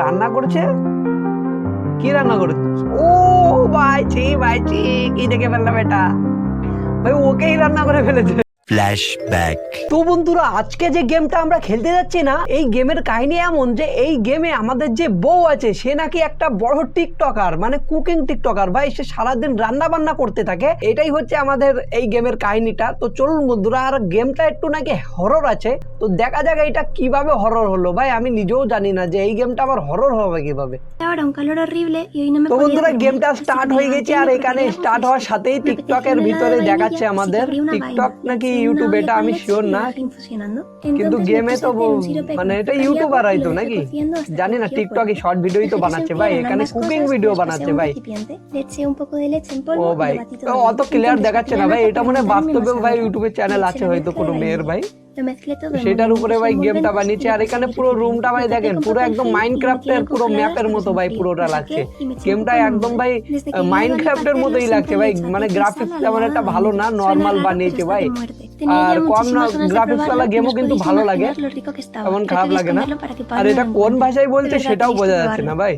রান্না করছে? কি রান্না করছে ও ভাইছি ভাইছি কি দেখে ফেললাম এটা ভাই, ওকেই রান্না করে ফেলেছে। Flashback. তো বন্ধুরা আজকে যে গেমটা আমরা খেলতে যাচ্ছি না এই গেমের কাহিনী এমন যে এই গেমে আমাদের যে বউ আছে সে নাকি একটা বড় টিকটকার মানে কুকিং টিকটকার ভাই সে সারাদিন রান্না বান্না করতে থাকে। এটাই হচ্ছে আমাদের এই গেমের কাহিনীটা। তো চলুন বন্ধুরা আর গেমটা একটু নাকি হরর আছে। তো দেখা যাক এটা কীভাবে হরর হলো। ভাই আমি নিজেও জানি না যে এই গেমটা আবার হরর হবে কীভাবে। তো বন্ধুরা গেমটা স্টার্ট হয়ে গেছে আর এখানে স্টার্ট হওয়ার সাথেই টিকটকের ভিতরে দেখাচ্ছে আমাদের টিকটক নাকি ইউটিউব এটা আমি শিওর না কিন্তু গেমে তো মানে এটা ইউটিউবার আই তো নাকি? জানি না টিকটকে শর্ট ভিডিওই তো বানাচ্ছে ভাই এখানে কুকিং ভিডিও বানাচ্ছে ভাই। ও ভাই অত ক্লিয়ার দেখাচ্ছে না ভাই এটা মানে বাস্তবে ভাই ইউটিউবের চ্যানেল আছে হয়তো কোনো মেয়ের ভাই। সেটার উপরে ভাই গেমটা বা আর এখানে পুরো রুমটা ভাই দেখেন পুরো একদম মাইনক্রাফটের পুরো ম্যাপের মতো ভাই পুরোটা লাগছে গেমটা একদম ভাই মাইনক্রাফটের মতোই কম না গ্রাফিক্স গেমও কিন্তু ভালো লাগে তেমন খারাপ লাগে না আর এটা কোন ভাষায় বলছে সেটাও বোঝা যাচ্ছে না ভাই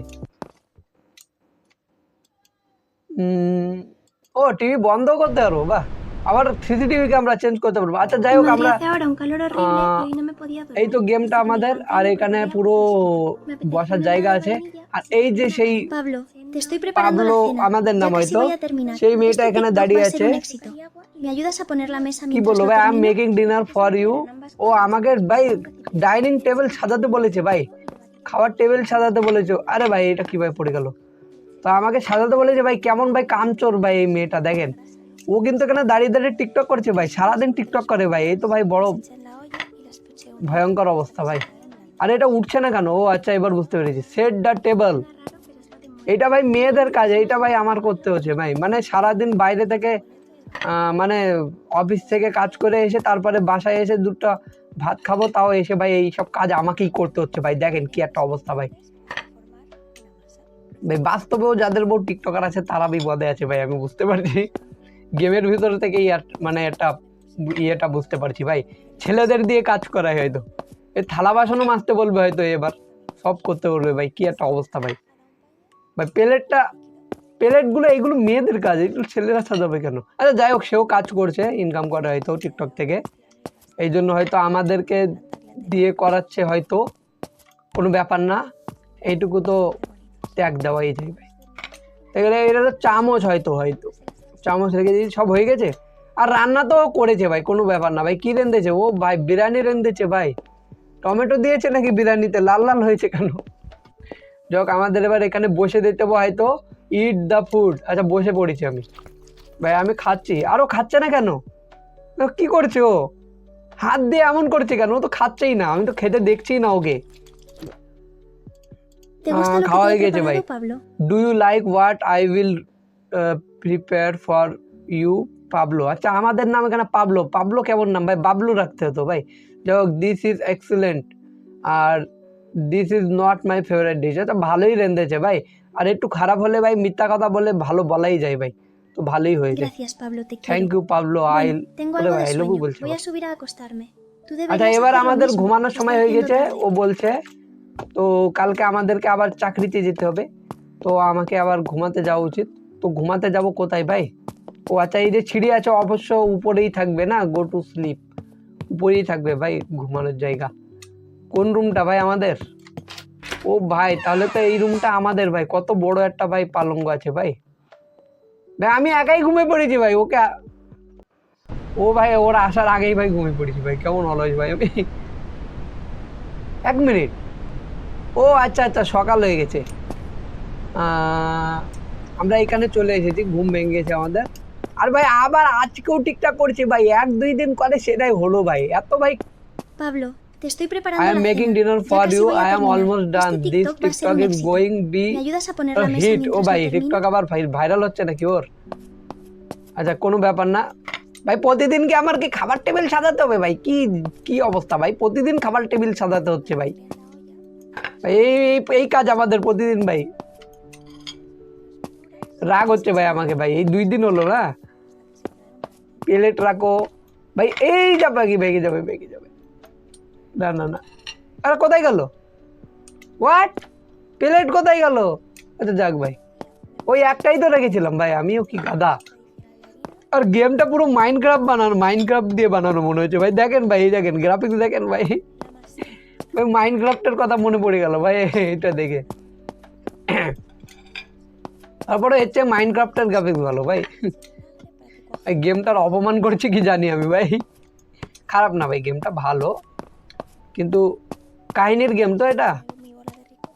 ও টিভি বন্ধ করতে পারব বাহ আবার সিসিটিভি আমরা চেঞ্জ করতে পারব। আচ্ছা যাই হোক আমরা এই তো গেমটা আমাদের আর এখানে পুরো বসার জায়গা আছে। আর এই যে সেই পাবলো আমাদের নাম হয়তো সেই মেয়েটা এখানে দাঁড়িয়ে আছে। কি বলব ভাই? I making dinner for you ও আমাকে ভাই ডাইনিং টেবিল সাজাতে বলেছে ভাই। খাওয়ার টেবিল সাজাতে বলেছে। আরে ভাই এটা কি পড়ে গেল? তো আমাকে সাজাতে বলেছে ভাই কেমন ভাই কাম চোর ভাই এই মেয়েটা দেখেন। ও কিন্তু এখানে দাঁড়িয়ে দাঁড়িয়ে টিকটক করছে ভাই, সারাদিন টিকটক করে ভাই, এই তো ভাই বড় ভয়ঙ্কর অবস্থা ভাই। আর এটা উঠছে না কেন? ও আচ্ছা এবার বুঝতে পেরেছি। সেট দ্য টেবল এটা ভাই মেয়েদের কাজ, এইটা ভাই আমার করতে হচ্ছে ভাই। মানে সারাদিন বাইরে থেকে মানে অফিস থেকে কাজ করে এসে, তারপরে বাসায় এসে দুটো ভাত খাব, তাও এসে ভাই এই সব কাজ আমাকেই করতে হচ্ছে ভাই। দেখেন কি একটা অবস্থা ভাই। ভাই, বাস্তবেও যাদের বউ টিকটকার আছে, তারা বিপদে আছে ভাই, আমি বুঝতে পারছি। গেমের ভিতর থেকেই মানে একটা ইয়েটা বুঝতে পারছি ভাই। ছেলেদের দিয়ে কাজ করায় হয়তো। এই থালা বাসনও মাজতে বলবে হয়তো এবার। সব করতে বলবে ভাই, কি একটা অবস্থা ভাই। ভাই, প্লেটটা, প্লেটগুলো এইগুলো মেয়েদের কাজ, এগুলো ছেলেরা সাজাবে কেন? আচ্ছা যাই হোক, সেও কাজ করছে ইনকাম করে হয়তো টিকটক থেকে। এই জন্য হয়তো আমাদেরকে দিয়ে করাচ্ছে হয়তো। কোনো ব্যাপার না, এইটুকু তো ত্যাগ দেওয়াই যায় ভাই। এখানে এটা তো চামচ হয়তো হয়তো। চামচ রেখে দিয়েছি সব হয়ে গেছে? আর রান্না তো করেছে ভাই কোনো ব্যাপার না ভাই কি রেঁধেছে? ও ভাই বিরিয়ানি রেঁধেছে ভাই। টমেটো দিয়েছে নাকি বিরিয়ানিতে? লাল লাল হয়েছে কেন? যাক আমাদের এবার এখানে বসে দিতে হয়তো। ইট দ্য ফুড আচ্ছা বসে পড়েছি আমি। ভাই আমি খাচ্ছি। আরও খাচ্ছে না কেন? কি করছে ও? হাত দিয়ে এমন করছে কেন? ও তো খাচ্ছেই না। আমি তো খেতে দেখছি না ওকে। ¿Te gusta Ah, lo que খাওয়া হয়ে গেছে ভাই। Do you like what I will prepare for you Pablo আচ্ছা আমাদের নাম এখানে পাবলো পাবলো কেমন নাম? ভাই বাবলু রাখতে হতো ভাই। যাই হোক this is excellent R this is not my favourite dish আচ্ছা ভালোই রেঁধেছে ভাই। আর একটু খারাপ হলে ভাই মিথ্যা কথা বলে ভালো বলাই যায় ভাই। তো ভালোই হয়েছে। Thank you Pablo I I love sueño. বলছে. আচ্ছা এবার আমাদের ঘুমানোর সময় হয়ে গেছে ও বলছে। তো কালকে আমাদেরকে আবার চাকরিতে যেতে হবে। তো আমাকে আবার ঘুমাতে যাওয়া উচিত। তো ঘুমাতে যাব কোথায় ভাই? ও আচ্ছা এই যে সিঁড়ি আছে, অবশ্য উপরেই থাকবে না? গো টু স্লিপ উপরেই থাকবে ভাই ঘুমানোর জায়গা। কোন রুমটা ভাই আমাদের? ও ভাই, তাহলে তো এই রুমটা আমাদের ভাই। কত বড় একটা ভাই পালঙ্গ আছে ভাই। ভাই, আমি একাই ঘুমিয়ে পড়েছি ভাই, ওকে ও ভাই, ওরা আসার আগেই ভাই ঘুমিয়ে পড়েছি ভাই। কেমন অলস ভাই, আমি এক মিনিট। ও আচ্ছা আচ্ছা সকাল হয়ে গেছে। আমরা এখানে চলে এসেছি ঘুম ভেঙে গেছে আমাদের। আর ভাই আবার আজকেও ঠিকঠাক করছি ভাই এক দুই দিন করে সেটাই হলো ভাই। এত ভাই Pablo, te estoy preparando I am la making cena. Dinner Ya for casi you voy a I am terminar. Almost done Este TikTok be ¿Me ayudas a poner la mesa hit ও ভাই? TikTok আবার viral হচ্ছে নাকি ওর? আচ্ছা কোনো ব্যাপার না। ভাই প্রতিদিন কি আমার কি খাবার টেবিল সাজাতে হবে ভাই? কি কি অবস্থা ভাই? প্রতিদিন খাবার টেবিল সাজাতে হচ্ছে ভাই। এই- এই কাজ আমাদের প্রতিদিন ভাই। রাগ হচ্ছে ভাই আমাকে ভাই, এই দুই দিন হলো না। প্লেট রাখো। ভাই, এই যা কি ভেঙে যাবে ভেঙে যাবে। না না না। আরে, কোথায় গেল? হোয়াট প্লেট কোথায় গেল? আচ্ছা যাক ভাই। ওই একটাই তো রেখেছিলাম ভাই, আমিও কি গাদা আর গেমটা পুরো মাইনক্রাফট বানানো মাইনক্রাফট দিয়ে বানানো মনে হচ্ছে ভাই। দেখেন ভাই, এই দেখেন গ্রাফিক্স দেখেন ভাই। ভাই মাইনক্রাফটের কথা মনে পড়ে গেল ভাই, এটা দেখে। তারপরে এর চেয়ে মাইনক্রাফটের গ্রাফিক্স ভালো, ভাই। এই গেমটার অপমান করছি কি জানি আমি, ভাই। খারাপ না, ভাই গেমটা ভালো। কিন্তু কাহিনীর গেম তো এটা।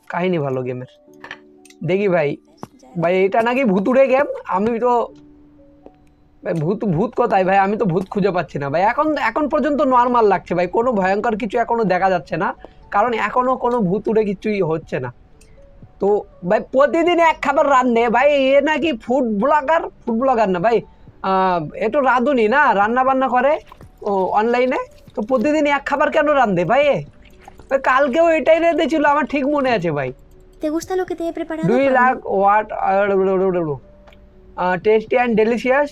কাহিনী ভালো গেমের দেখি, ভাই। ভাই, এটা নাকি ভুতুড়ে গেম আমি তো, ভাই, ভূত ভূত কোথায়, ভাই? আমি তো ভূত খুঁজে পাচ্ছি না, ভাই। এখন এখন পর্যন্ত নর্মাল লাগছে, ভাই। কোনো ভয়ঙ্কর কিছু এখনও দেখা যাচ্ছে না। কারণ এখনও কোনো ভূতুড়ে কিছুই হচ্ছে না। তো ভাই প্রতিদিন এক খাবার রান্নে। ভাই এ নাকি ফুড ব্লগার ফুড ব্লগার না ভাই আহ, এ তো রাঁধুনি না রান্না বান্না করে ও অনলাইনে তো প্রতিদিন এক খাবার কেন রান্ধে ভাই ভাই কালকেও এটাই রেঁধেছিল আমার ঠিক মনে আছে ভাই। Pablo? Like what tasty and delicious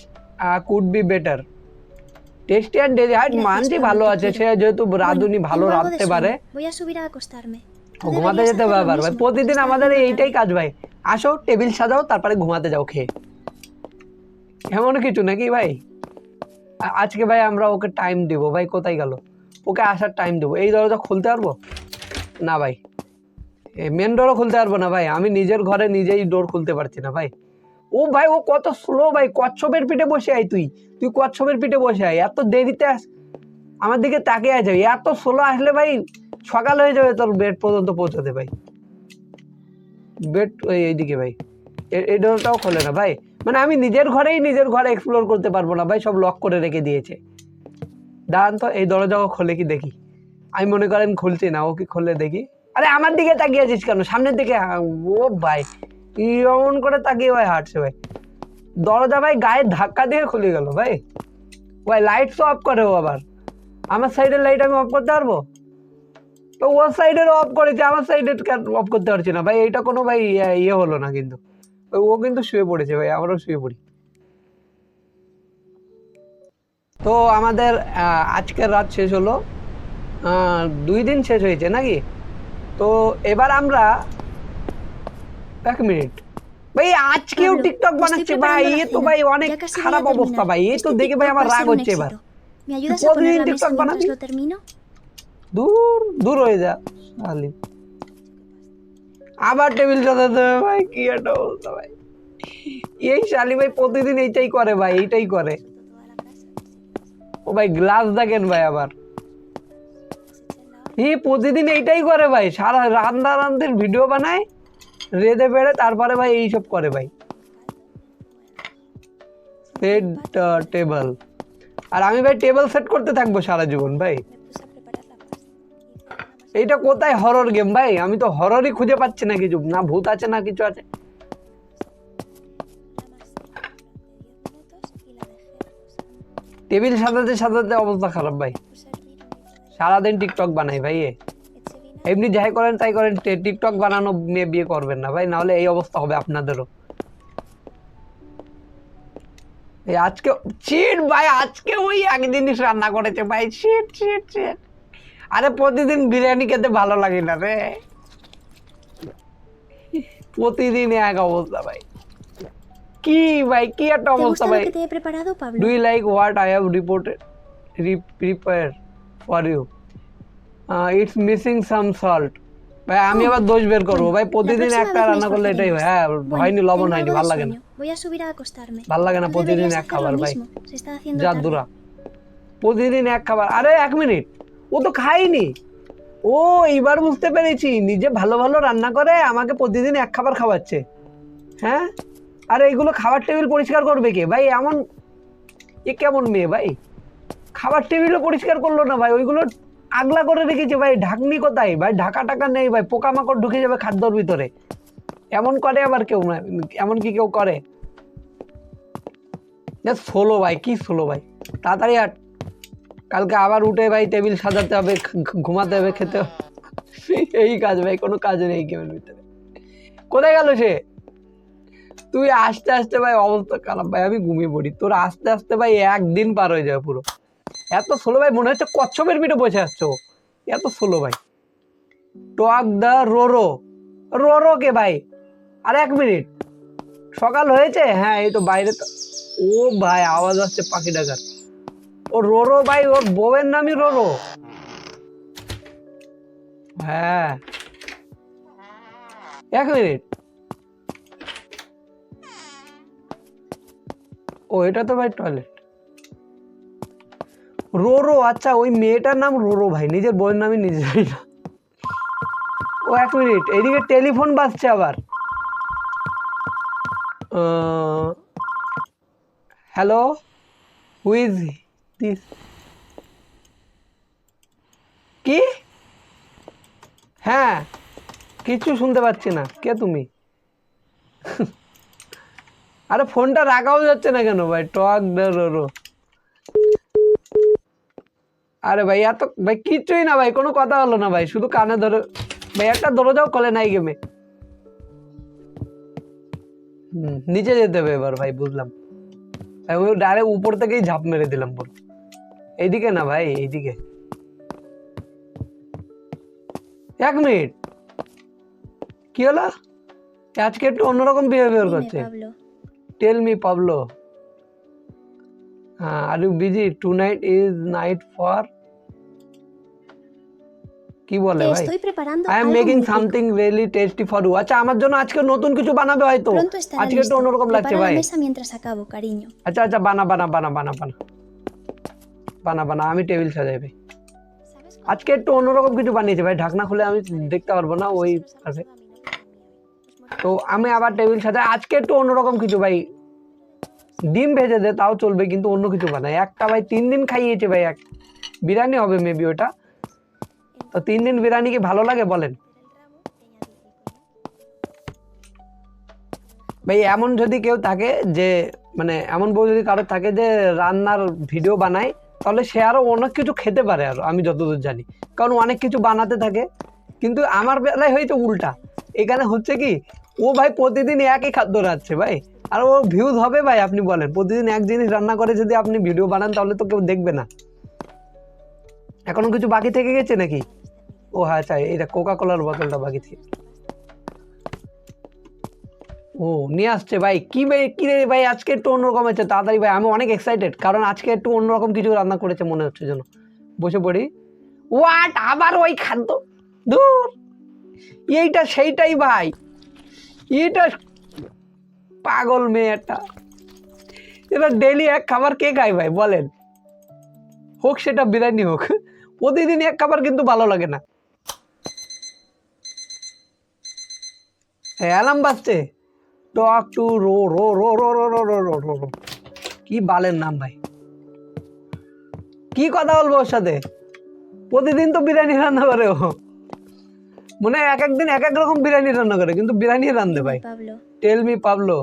could be better tasty and deli Gracias, মানছি ভালো আছে সে যেহেতু রাঁধুনি ভালো রাঁধতে. পারে। ঘুমাতে যেতে lo ব্যাপার ভাই। প্রতিদিন আমাদের এইটাই কাজ ভাই। আসো টেবিল সাজাও তারপরে ঘুমাতে যাও খেয়ে। এমন কিছু নাকি ভাই? আজকে ভাই আমরা ওকে টাইম দিব। ভাই কোথায় গেল? ওকে আসার টাইম দেবো। এই দরজা খুলতে পারব? না ভাই। মেন ডোরও খুলতে পারব না ভাই। আমি নিজের ঘরে নিজেই ডোর খুলতে পারছি না ভাই। ও ভাই ও কত স্লো ভাই। কচ্ছপের পিঠে বসে আয় তুই। তুই কচ্ছপের পিঠে বসে আয়। এত দেরিতে আস আমার দিকে তাকিয়ে আছে। এত স্লো আসলে ভাই সকাল হয়ে যাবে তোর বেড পর্যন্ত পৌঁছাতে ভাই। বেড ওই এইদিকে ভাই। এই ডোরটাও খোলে না ভাই। মানে আমি নিজের ঘরেই নিজের ঘরে এক্সপ্লোর করতে পারব না ভাই, সব লক করে রেখে দিয়েছে। দাঁড়ান তো, এই দরজাও খোলে কি দেখি। আমি মনে করেন খুলছি না, ও কি খুললে দেখি। আরে আমার দিকে তাকিয়ে আছিস কেন? সামনের দিকে ও ভাই। এমন করে তাকিয়ে ভাই হাঁটছে ভাই। দরজা ভাই গায়ে ধাক্কা দিয়ে খুলে গেল ভাই। ভাই লাইট তো অফ করে ও আবার। আমার সাইডের লাইট আমি অফ করতে পারব? ওর সাইডের অফ করেছে আমার সাইডের অফ করতে পারছি না? ভাই এটা কোনো ভাই ইয়ে- ইয়ে হলো না কিন্তু। ও কিন্তু শুয়ে পড়েছে ভাই আমরাও শুয়ে পড়ি। তো আমাদের আজকের রাত শেষ হলো। দুই দিন শেষ হয়েছে নাকি? তো এবার আমরা এক মিনিট। ভাই আজকেও টিকটক বানাচ্ছে ভাই এ তো ভাই অনেক খারাপ অবস্থা ভাই এই তো দেখে ভাই আমার রাগ হচ্ছে এবার। éxito. ¿Me ayudas দূর দূর হয়ে যা, শালি। আবার টেবিল সাজাতে হবে ভাই, কি একটা অবস্থা ভাই। এই শালি ভাই প্রতিদিন এইটাই করে ভাই, এইটাই করে। ও ভাই গ্লাস দেখেন ভাই আবার। এই প্রতিদিন এইটাই করে ভাই, সারা রান্দা রান্দের ভিডিও বানায়, রেঁধে বেড়ে তারপরে ভাই এইসব করে ভাই। সেট টেবল আর আমি ভাই টেবিল সেট করতে থাকব সারা জীবন ভাই। এইটা কোথায় হরর গেম ভাই? আমি তো হররই খুঁজে পাচ্ছি না কিছু। না ভূত আছে, না কিছু আছে। টেবিল সাজাতে সাজাতে অবস্থা খারাপ ভাই। সারাদিন টিকটক বানাই ভাই এমনি যাই করেন তাই করেন টিকটক বানানো মেয়ে বিয়ে করবেন না ভাই, নাহলে এই অবস্থা হবে আপনাদেরও। আজকে চিট ভাই, আজকে ওই এক জিনিস রান্না করেছে ভাই চিট চিট চিট আরে প্রতিদিন বিরিয়ানি খেতে ভালো লাগে না রে। প্রতিদিন এক অবস্থা ভাই। কি ভাই কি একটা অবস্থা ভাই? Do you like what I have reported prepare for you it's missing some salt ভাই আমি আবার দোষ বের করব। ভাই প্রতিদিন একটা রান্না করলে এটাই হয়। হ্যাঁ হয়নি লবণ হয়নি ভালো লাগে না. ভালো লাগে না প্রতিদিন এক খাবার ভাই। যা. দুরা। প্রতিদিন এক খাবার। আরে এক মিনিট। ও তো খায়নি। ও এইবার বুঝতে পেরেছি, নিজে ভালো ভালো রান্না করে, আমাকে প্রতিদিন এক খাবার খাওয়াচ্ছে। হ্যাঁ? আর এইগুলো খাবার টেবিল পরিষ্কার করবে কে? ভাই, এমন এ কেমন মেয়ে ভাই? খাবার টেবিলও পরিষ্কার করল না ভাই, ওইগুলো আগলা করে রেখেছে ভাই, ঢাকনি কোথায়? ভাই, ঢাকা টাকা নেই ভাই, পোকামাকড় ঢুকে যাবে খাদ্যর ভিতরে। এমন করে আবার কেউ না, এমন কি কেউ করে? ষোলো ভাই, কি ষোলো ভাই? তাড়াতাড়ি হাট কালকে আবার উঠে ভাই টেবিল সাজাতে হবে ঘুমাতে হবে, খেতে হবে। এই কাজ ভাই, কোনো কাজ নেই গেমের ভিতরে। কোথায় গেল সে? তুই আস্তে আস্তে ভাই, অবস্থা খারাপ ভাই, আমি ঘুমিয়ে পড়ি। তোর আস্তে আস্তে ভাই একদিন পার হয়ে যাবে পুরো। এত ষোলো ভাই, মনে হচ্ছে কচ্ছপের পিঠে বসে আসছো এত ষোলো ভাই। Talk the Roro. Ro Ro কে ভাই? আর এক মিনিট। সকাল হয়েছে? হ্যাঁ এই তো বাইরে তো। ও ভাই, আওয়াজ আসছে পাখি ডাকার ও রোরো ভাই, ওর বউয়ের নামই রোরো। হ্যাঁ। এক মিনিট। ও, এটা তো ভাই টয়লেট রোরো আচ্ছা ওই মেয়েটার নাম রোরো ভাই, নিজের বউয়ের নামই নিজে জানি না। ও, এক মিনিট, এদিকে টেলিফোন বাজছে আবার। হ্যালো হুইজ দিস কি? হ্যাঁ কিছু শুনতে পাচ্ছি না। কে তুমি? আরে ফোনটা রাখাও যাচ্ছে না কেন ভাই? টক আরে ভাই, এত ভাই, কিচ্ছুই না ভাই, কোনো কথা হলো না ভাই, শুধু কানে ধরে ভাই, একটা দরজাও কলে নাই গেমে হুম, নিচে যেতে হবে এবার ভাই, বুঝলাম। আমি ডাইরেক্ট উপর থেকেই ঝাঁপ মেরে দিলাম পুরো। এইদিকে না ভাই এইদিকে। এক মিনিট। কি হলো? আজকে একটু অন্যরকম বিহেভিয়ার করছে। টেল মি পাবলো হ্যাঁ are you busy tonight is night for কি বলে ভাই? I am making something really tasty for you আচ্ছা আমার জন্য আজকে নতুন কিছু বানাবে হয়তো। আজকে একটু অন্যরকম লাগছে ভাই. আচ্ছা আচ্ছা বানা বানা বানা বানা বানা। বানা বানা আমি টেবিল সাজাই ভাই আজকে একটু অন্যরকম কিছু বানিয়েছি ভাই ঢাকনা খুলে আমি দেখতে পারব না ওই আছে। তো আমি আবার টেবিল সাজাই আজকে একটু অন্যরকম কিছু ভাই। ডিম ভেজে দে তাও চলবে কিন্তু অন্য কিছু বানাই। একটা ভাই তিন দিন খাইয়েছে ভাই এক বিরিয়ানি হবে মেবি ওটা তো তিন দিন বিরিয়ানি কি ভালো লাগে বলেন? ভাই এমন যদি কেউ থাকে যে মানে এমন বউ যদি কারও থাকে যে রান্নার ভিডিও বানায় তাহলে সে আরও অনেক কিছু খেতে পারে আরও, আমি যতদূর জানি। কারণ অনেক কিছু বানাতে থাকে, কিন্তু আমার বেলায় হয়েছে উল্টা। এখানে হচ্ছে কি, ও ভাই প্রতিদিন একই খাদ্য রাখছে ভাই। আর ও ভিউজ হবে ভাই, আপনি বলেন। প্রতিদিন এক জিনিস রান্না করে যদি আপনি ভিডিও বানান, তাহলে তো কেউ দেখবে না। এখনও কিছু বাকি থেকে গেছে নাকি? ও হ্যাঁ আচ্ছা এটা কোকা কোলার বোতলটা বাকি থেকে। ও, নিয়ে আসছে ভাই। কি ভাই কি রে ভাই, আজকে একটু অন্যরকম হচ্ছে তাড়াতাড়ি ভাই, আমি অনেক এক্সাইটেড কারণ আজকে একটু অন্যরকম কিছু রান্না করেছে মনে হচ্ছে যেন। বসে পড়ি। ওয়াট আবার ওই খাদ্য? দূর এইটা সেইটাই ভাই। এটা পাগল মেয়েটা। এটা ডেলি এক খাবার কে খায় ভাই, বলেন। হোক, সেটা বিরিয়ানি হোক। প্রতিদিন এক খাবার কিন্তু ভালো লাগে না। হ্যাঁ অ্যালার্ম বাজছে। Talk to Ro Ro Ro Ro Ro Ro Ro Ro Ro Ro কি বালের নাম ভাই? কি কথা বলব ওর সাথে? প্রতিদিন তো বিরিয়ানি রান্না করে ও। মনে এক একদিন এক এক রকম বিরিয়ানি রান্না করে কিন্তু বিরিয়ানি রান্ধে ভাই। Tell me Pablo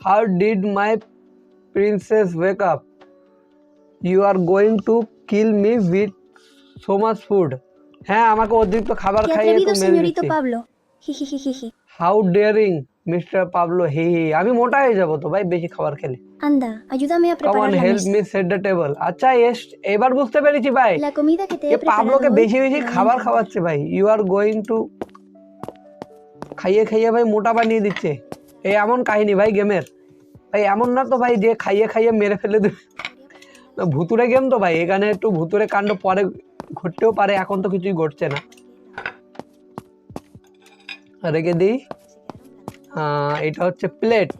how did my princess wake up you are going to kill me with so much food হ্যাঁ আমাকে অতিরিক্ত খাবার খাইয়ে তো মেরে দিচ্ছে। হাউ ডেয়ারিং মিস্টার পাবলো হে হি আমি মোটা হয়ে যাব তো ভাই বেশি খাবার খেলে। ayúdame a come on preparar la help me set the table আচ্ছা এস এবার বুঝতে পেরেছি ভাই। La comida que te he পাবলোকে বেশি বেশি খাবার খাওয়াচ্ছে ভাই। ইউ আর গোয়িং টু খাইয়ে খাইয়ে ভাই মোটা বানিয়ে দিচ্ছে। এই এমন কাহিনী ভাই গেমের। ভাই এমন না তো ভাই যে খাইয়ে খাইয়ে মেরে ফেলে দেবে। ভুতুরে গেম তো ভাই। এখানে একটু ভুতুরে কাণ্ড পরে ঘটতেও পারে এখন তো কিছুই ঘটছে না। রেখে দিই। এটা হচ্ছে প্লেট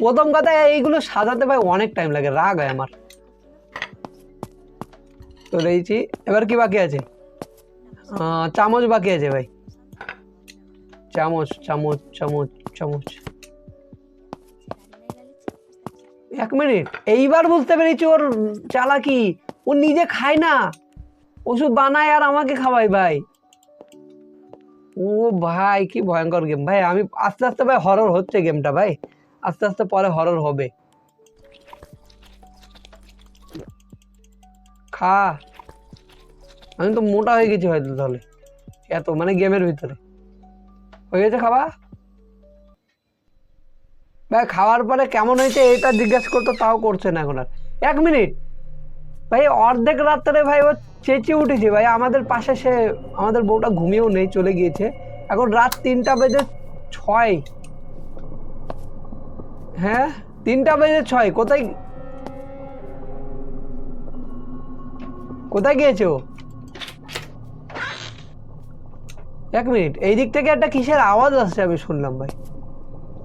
প্রথম কথা, এইগুলো সাজাতে ভাই অনেক টাইম লাগে, রাগ হয় আমার। তো রয়েছি এবার কি বাকি আছে? চামচ বাকি আছে ভাই। চামচ চামচ চামচ চামচ। এক মিনিট এইবার বুঝতে পেরেছি ওর চালাকি। ও নিজে খায় না। ওষুধ বানায় আর আমাকে খাওয়ায় ভাই। ও ভাই, কি ভয়ঙ্কর গেম ভাই, আমি আস্তে আস্তে ভাই হরর হচ্ছে গেমটা ভাই। আস্তে আস্তে পরে হরর হবে। খা। আমি তো মোটা হয়ে গেছি হয়তো তাহলে। এত মানে গেমের ভিতরে। হয়ে গেছে খাওয়া? ভাই, খাওয়ার পরে কেমন হয়েছে এটা জিজ্ঞেস করতো, তাও করছে না এখন আর। এক মিনিট ভাই, অর্ধেক রাত্রে ভাই ও চেঁচিয়ে উঠেছে ভাই। আমাদের পাশে সে, আমাদের বউটা ঘুমিয়েও নেই, চলে গিয়েছে। এখন রাত তিনটা বেজে ছয়। হ্যাঁ? তিনটা বেজে ছয়। কোথায় কোথায় গিয়েছে ও? এক মিনিট। এই দিক থেকে একটা কিসের আওয়াজ আসছে আমি শুনলাম ভাই।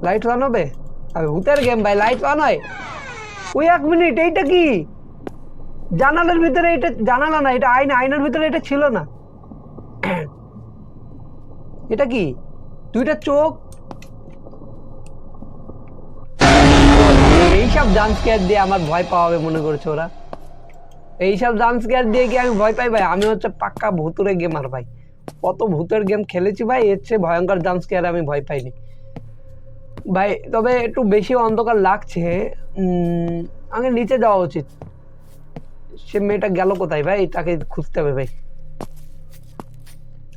লাইট অন হবে? আমি ভূতের গেম ভাই লাইট অন হয়। ওই এক মিনিট, এইটা কি? জানালার ভিতরে এটা জানালা না, এটা আয়না, আয়নার ভিতরে এটা ছিল না। এটা কি? দুইটা চোখ? এইসব ডান্স কেয়ার দিয়ে আমার ভয় পাওয়াবে মনে করছে ওরা? এইসব ডান্স কেয়ার দিয়ে কি আমি ভয় পাই ভাই? আমি হচ্ছে পাক্কা ভুতুরে গেমার ভাই। কত ভূতের গেম খেলেছি ভাই, এর চেয়ে ভয়ঙ্কর ডান্স কেয়ার আমি ভয় পাইনি। ভাই, তবে একটু বেশি অন্ধকার লাগছে। আমাকে নিচে যাওয়া উচিত। সে মেয়েটা গেল কোথায় ভাই? তাকে খুঁজতে হবে ভাই।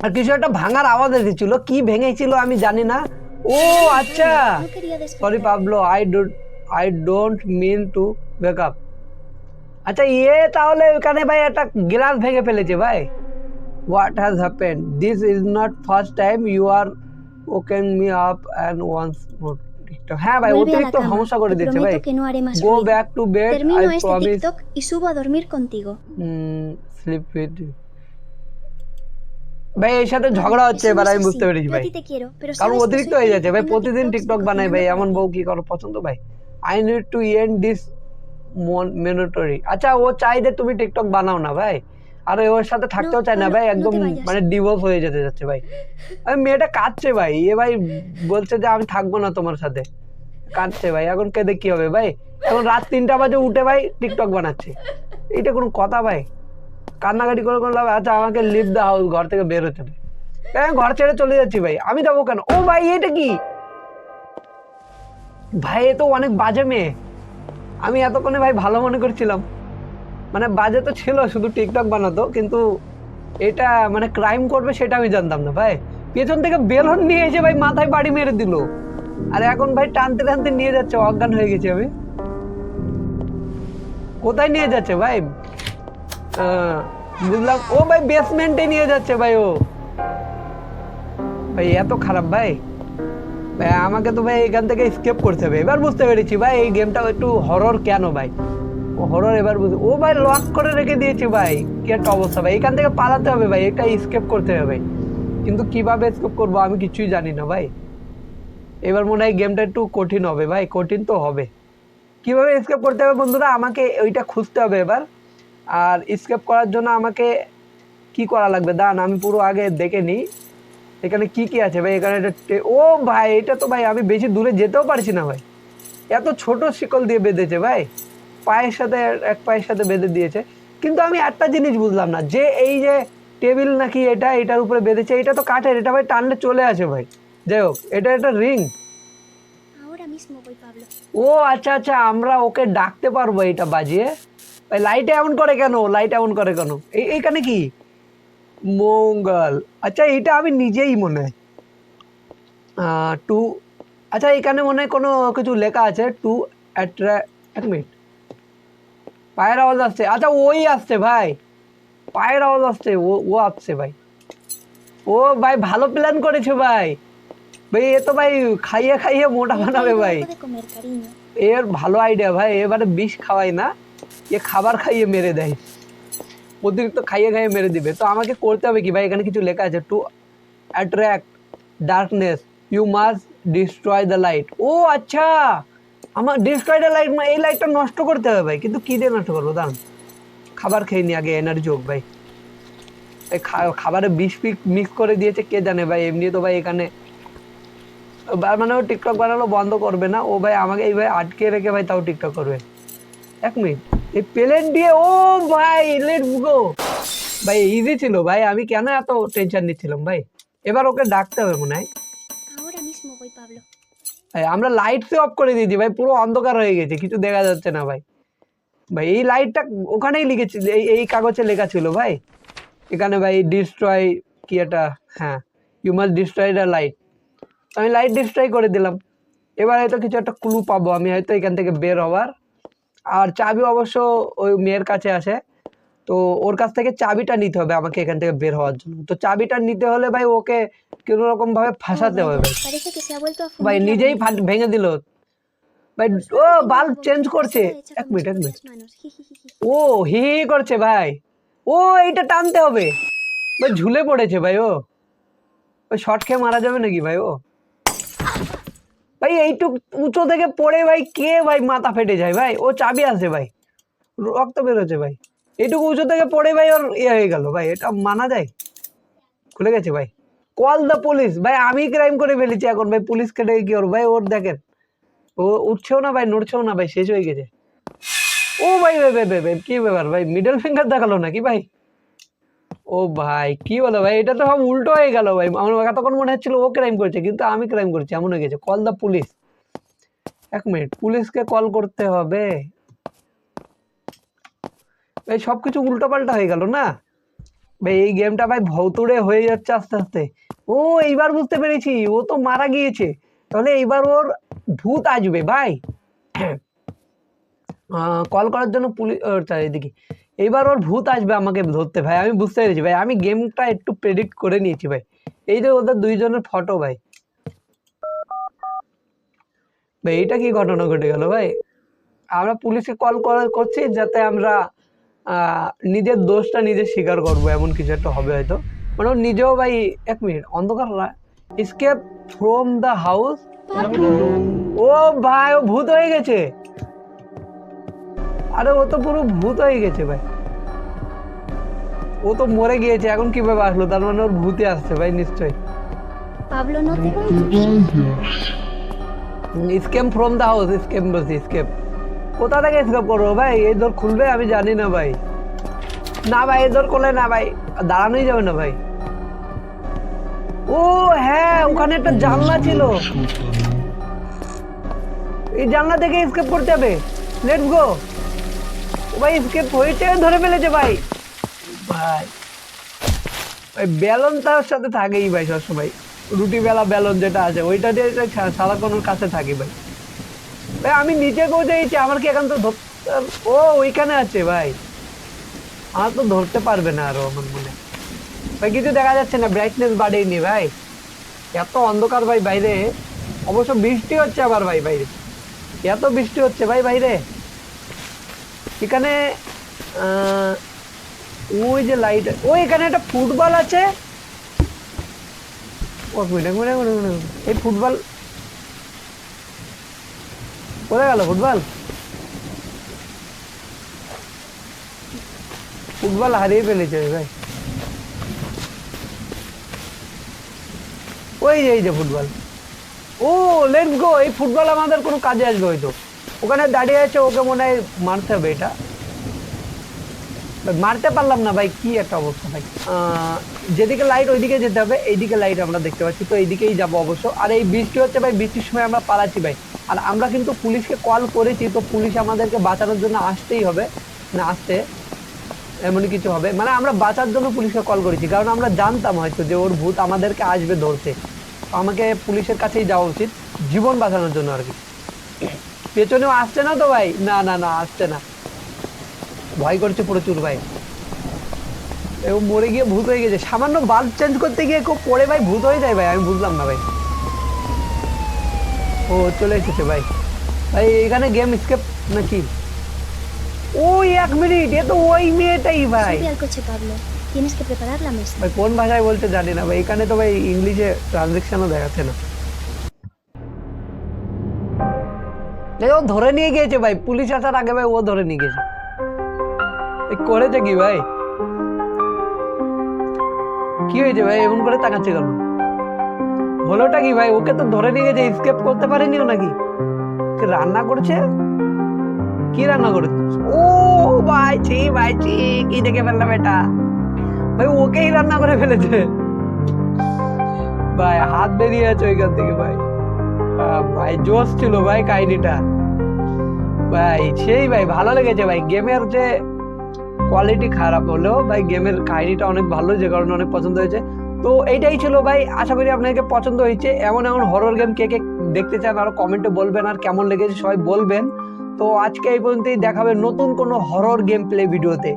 আর কিছু একটা ভাঙার আওয়াজ এসেছিল। কি ভেঙেছিল আমি জানি না। ও আচ্ছা। Sorry Pablo I don't I don't mean to wake up আচ্ছা ইয়ে তাহলে ওখানে ভাই একটা গ্লাস ভেঙে ফেলেছে ভাই। What has happen this is not first time you are woken me up and once more হ্যাঁ ভাই অতিরিক্ত. সমস্যা করে দিচ্ছে ভাই। Go. Back to bed I este promise TikTok y subo a dormir contigo. Sleep with ভাই এর সাথে ঝগড়া হচ্ছে এবার আমি. বুঝতে পেরেছি ভাই। কারণ অতিরিক্ত হয়ে যাচ্ছে। ভাই প্রতিদিন টিকটক বানাই ভাই এমন বউ কি করো পছন্দ ভাই? I need to end this monotony আচ্ছা ও চাই যে তুমি টিকটক বানাও না ভাই। আর ওর সাথে থাকতেও চায় না ভাই একদম মানে ডিভোর্স হয়ে যেতে যাচ্ছে ভাই। আমি মেয়েটা কাঁদছে ভাই। এ ভাই বলছে যে আমি থাকব না তোমার সাথে। কাঁদছে ভাই, এখন কেঁদে কি হবে ভাই? এখন রাত তিনটা বাজে উঠে ভাই টিকটক বানাচ্ছে। এটা কোনো কথা ভাই? কান্নাকাটি করে কোনো লাভ আচ্ছা আমাকে লিভ দা হাউস ঘর থেকে বের হতে হ্যাঁ ঘর ছেড়ে চলে যাচ্ছি ভাই। আমি যাব কেন? ও ভাই, এটা কি? ভাই, এ তো অনেক বাজে মেয়ে। আমি এতক্ষণে ভাই ভালো মনে করছিলাম। মানে বাজে তো ছিল, শুধু টিকটক বানাতো, কিন্তু এটা মানে ক্রাইম করবে সেটা আমি জানতাম না ভাই। পেছন থেকে বেলন নিয়ে এসে ভাই মাথায় বাড়ি মেরে দিল। আর এখন ভাই টানতে টানতে নিয়ে যাচ্ছে, অজ্ঞান হয়ে গেছে আমি। কোথায় নিয়ে যাচ্ছে ভাই? বুঝলাম ও ভাই বেসমেন্টে নিয়ে যাচ্ছে ভাই ও। ভাই, এত খারাপ ভাই। ভাই, আমাকে তো ভাই এখান থেকে স্কেপ করতে হবে। এবার বুঝতে পেরেছি ভাই, এই গেমটা একটু হরর কেন ভাই? ও হরর এবার বুঝতে ও ভাই লক করে রেখে দিয়েছে ভাই। কি একটা অবস্থা ভাই। এখান থেকে পালাতে হবে ভাই এটা স্কেপ করতে হবে। কিন্তু কীভাবে স্কেপ করব আমি কিছুই জানি না ভাই। এবার মনে হয় গেমটা একটু কঠিন হবে, ভাই। কঠিন তো হবে। কীভাবে স্কেপ করতে হবে বন্ধুরা? আমাকে ওইটা খুঁজতে হবে এবার। আর স্কেপ করার জন্য আমাকে কি করা লাগবে? দান আমি পুরো আগে দেখে নিই। এখানে কি কি আছে ভাই? এখানে একটা ও ভাই, এটা তো ভাই আমি বেশি দূরে যেতেও পারছি না ভাই। এত ছোট শিকল দিয়ে বেঁধেছে ভাই। পায়ের সাথে, এক পায়ের সাথে বেঁধে দিয়েছে। কিন্তু আমি একটা জিনিস বুঝলাম না। যে এই যে টেবিল নাকি এটা, এটার উপরে বেঁধেছে, এটা তো কাঠের, এটা ভাই টানলে চলে আসে ভাই। যাই হোক এটা একটা রিং. ও আচ্ছা আচ্ছা আমরা ওকে ডাকতে পারব এটা বাজিয়ে। লাইট এমন করে কেন? লাইট এমন করে কেন? এই এইখানে কি? মঙ্গল। আচ্ছা এটা আমি নিজেই মনে হয়। টু আচ্ছা এখানে মনে হয় কোনো কিছু লেখা আছে টু অ্যাট্রা এক মিনিট পায়ের আওয়াজ আসছে। আচ্ছা ওই আসছে ভাই। পায়ের আওয়াজ আসছে ও ও আসছে ভাই। ও ভাই ভালো প্ল্যান করেছে ভাই। ভাই, এ তো ভাই খাইয়ে খাইয়ে মোটা বানাবে ভাই. এর ভালো আইডিয়া ভাই, এবারে বিষ খাওয়াই না, এ খাবার খাইয়ে মেরে দেয়। অতিরিক্ত খাইয়ে খাইয়ে মেরে দিবে। তো আমাকে করতে হবে কি ভাই? এখানে কিছু লেখা আছে to attract darkness you must destroy the light ও আচ্ছা! আমার ডিস্ট্রয় দ্য লাইট এই লাইটটা নষ্ট করতে হবে ভাই, কিন্তু কী দিয়ে নষ্ট করব? দাঁড়ান। খাবার খেয়ে নি আগে এনার্জি হোক ভাই। এই খাবারে বিষ মিক্স করে দিয়েছে, কে জানে ভাই? এমনি তো ভাই এখানে মানে ও টিকটক বানানো বন্ধ করবে না। ও ভাই আমাকে এই ভাই আটকে রেখে ভাই তাও টিকটক করবে। এক মিনিট। এই প্লেন দিয়ে ও ভাই লেটস গো ভাই ইজি ছিল ভাই আমি কেন এত টেনশন নিচ্ছিলাম ভাই? এবার ওকে ডাকতে হবে মনে হয়। আমরা লাইট অফ করে দিয়েছি ভাই পুরো অন্ধকার হয়ে গেছে কিছু দেখা যাচ্ছে না ভাই। ভাই এই লাইটটা ওখানেই লিখেছি এই এই কাগজে লেখা ছিল ভাই। এখানে ভাই ডিস্ট্রয় কি একটা হ্যাঁ you must destroy the light আমি লাইট ডিস্ট্রয় করে দিলাম। এবার হয়তো কিছু একটা ক্লু পাবো আমি হয়তো এখান থেকে বের হওয়ার আর চাবি অবশ্য ওই মেয়ের কাছে আছে তো ওর কাছ থেকে চাবিটা নিতে হবে আমাকে এখান থেকে বের হওয়ার জন্য। তো চাবিটা নিতে হলে ভাই ওকে কোনো রকম ভাবে ফাঁসাতে হবে ভাই। নিজেই ভেঙে দিল। ভাই ও বাল্ব চেঞ্জ করছে। এক মিনিট এক মিনিট. ও হি হি করছে ভাই। ও এইটা টানতে হবে। ভাই ঝুলে পড়েছে ভাই ও। ওই শর্ট খেয়ে মারা যাবে নাকি ভাই ও? ভাই, এইটুক উঁচু থেকে পড়ে ভাই, কে ভাই মাথা ফেটে যায় ভাই? ও চাবি আছে ভাই। রক্ত বেরোচ্ছে ভাই। এইটুকু উঁচু থেকে পড়ে ভাই, ওর ইয়ে হয়ে গেল ভাই। এটা মানা যায়? খুলে গেছে ভাই। কল দ্য পুলিশ ভাই, আমি ক্রাইম করে ফেলেছি এখন ভাই। পুলিশ কেটে কি ওর ভাই, ওর দেখেন। ও উঠছেও না ভাই, নড়ছেও না ভাই, শেষ হয়ে গেছে। ও ভাই ভাই ভাই ভাই ভাই, কি ব্যাপার ভাই? মিডল ফিঙ্গার দেখাল নাকি ভাই? ও ভাই, কি বলো ভাই? এটা তো সব উল্টো হয়ে গেল ভাই। আমার তখন মনে হচ্ছিল ও ক্রাইম করেছে, কিন্তু আমি ক্রাইম করেছি, এমন হয়ে গেছে। কল দ্য পুলিশ এক মিনিট পুলিশকে কল করতে হবে। ভাই সবকিছু উল্টো পাল্টা হয়ে গেল না? ভাই, এই গেমটা ভাই ভৌতুড়ে হয়ে যাচ্ছে আস্তে আস্তে। ও, এইবার বুঝতে পেরেছি, ও তো মারা গিয়েছে। তাহলে এইবার ওর ভূত আসবে, ভাই। কল করার জন্য পুলিশ এদিকে। এইবার ওর ভূত আসবে আমাকে ধরতে ভাই আমি বুঝতে পেরেছি ভাই আমি গেমটা একটু প্রেডিক্ট করে নিয়েছি ভাই। এই যে ওদের দুইজনের ফটো ভাই। ভাই এইটা কি ঘটনা ঘটে গেল ভাই? আমরা পুলিশে কল করছি যাতে আমরা নিজের দোষটা নিজে স্বীকার করব এমন কিছু একটা হবে হয়তো। মানে নিজেও ভাই এক মিনিট অন্ধকার স্কেপ ফ্রম দ্য হাউস ও ভাই ও ভূত হয়ে গেছে। আরে ও তো পুরো ভূত হয়ে গেছে ভাই। ও তো মরে গিয়েছে এখন কীভাবে আসলো? তার মানে ওর ভূতে আসছে ভাই নিশ্চয়ই। no te vayas. Scam from the house scam বলছি স্কেপ কোথা থেকে স্কেপ করব ভাই? এই দর খুলবে? আমি জানি না ভাই। না ভাই এই দর করলে না ভাই। দাঁড়ানোই যাবে না ভাই। ও হ্যাঁ ওখানে একটা জানলা ছিল। এই জানলা থেকে স্কেপ করতে হবে। লেটস গো ভাই স্কেপ হয়েছে ধরে ফেলেছে ভাই। ভাই ভাই বেলন তার সাথে থাকেই ভাই সবসময়। রুটি বেলা বেলন যেটা আছে, ওইটা দিয়ে তো সা- সারাক্ষণ ওর কাছে থাকি ভাই। ভাই, আমি নিচে পৌঁছে গেছি আমার কি এখন তো ও ওইখানে আছে ভাই। আমার তো ধরতে পারবে না আরও আমার মনে। ভাই, কিছু দেখা যাচ্ছে না ব্রাইটনেস বাড়েইনি ভাই। এত অন্ধকার ভাই বাইরে। অবশ্য বৃষ্টি হচ্ছে আবার ভাই বাইরে। এত বৃষ্টি হচ্ছে ভাই বাইরে। এখানে ওই যে লাইট ওই এখানে একটা ফুটবল আছে। এই ফুটবল, কোথায় গেল ফুটবল? ফুটবল হারিয়ে ফেলেছে, ভাই। ওই যে, এই যে ফুটবল। ও লেটস গো এই ফুটবল আমাদের কোনো কাজে আসবে হয়তো। ওখানে দাঁড়িয়ে আছে, ওকে মনে হয় মারতে হবে এটা। মারতে পারলাম না ভাই, কি একটা অবস্থা ভাই। যেদিকে লাইট ওইদিকে যেতে হবে, এইদিকে লাইট আমরা দেখতে পাচ্ছি, তো এইদিকেই যাব অবশ্য। আর এই বৃষ্টি হচ্ছে ভাই, বৃষ্টির সময় আমরা পালাচ্ছি ভাই। আর আমরা কিন্তু পুলিশকে কল করেছি, তো পুলিশ আমাদেরকে বাঁচানোর জন্য আসতেই হবে না আসতে এমনই কিছু হবে। মানে আমরা বাঁচার জন্য পুলিশকে কল করেছি, কারণ আমরা জানতাম হয়তো যে ওর ভূত আমাদেরকে আসবে ধরতে। আমাকে পুলিশের কাছেই যাওয়া উচিত, জীবন বাঁচানোর জন্য আর কি। পেছনেও আসছে না তো ভাই? না না না আসছে না। ভয় করছে প্রচুর ভাই। ও মরে গিয়ে ভূত হয়ে গেছে। সামান্য বাল্ব চেঞ্জ করতে গিয়ে খুব পড়ে ভাই ভূত হয়ে যায় ভাই আমি বুঝলাম না ভাই। ও চলে এসেছে ভাই। ভাই এখানে গেম স্কেপ নাকি? ওই এক মিনিট এ তো ওই মেয়েটাই ভাই. ভাই কোন ভাষায় বলতে জানি না ভাই। এখানে তো ভাই ইংলিশে ট্রানজেকশনও দেখাচ্ছে না। ও ধরে নিয়ে গিয়েছে ভাই, পুলিশ আসার আগে ভাই ও ধরে নিয়ে গেছে করেছে কি ভাই? কি হয়েছে ভাই? এমন করে তাকাচ্ছে কেন? হলোটা কি ভাই? ওকে তো ধরে নিয়ে গেছে স্কেপ করতে পারেনি ও নাকি? রান্না করছে? কি রান্না করেছে? ও ভাই, ছি ভাই, ছি, কি দেখে ফেললাম এটা? ভাই, ওকেই রান্না করে ফেলেছে। ভাই, হাত বেরিয়ে আছে ওইখান থেকে, ভাই। ভাই, জোশ ছিল ভাই কাহিনীটা। ভাই, সেই ভাই, ভালো লেগেছে ভাই। গেমের যে কোয়ালিটি খারাপ হলেও ভাই, গেমের কাহিনীটা অনেক ভালো যে কারণে অনেক পছন্দ হয়েছে। তো এইটাই ছিল ভাই, আশা করি আপনাকে পছন্দ হয়েছে। এমন এমন হরর গেম কে কে দেখতে চান আরও কমেন্টে বলবেন আর কেমন লেগেছে সবাই বলবেন। তো আজকে এই পর্যন্তই, দেখাবে নতুন কোনো হরর গেম প্লে ভিডিওতে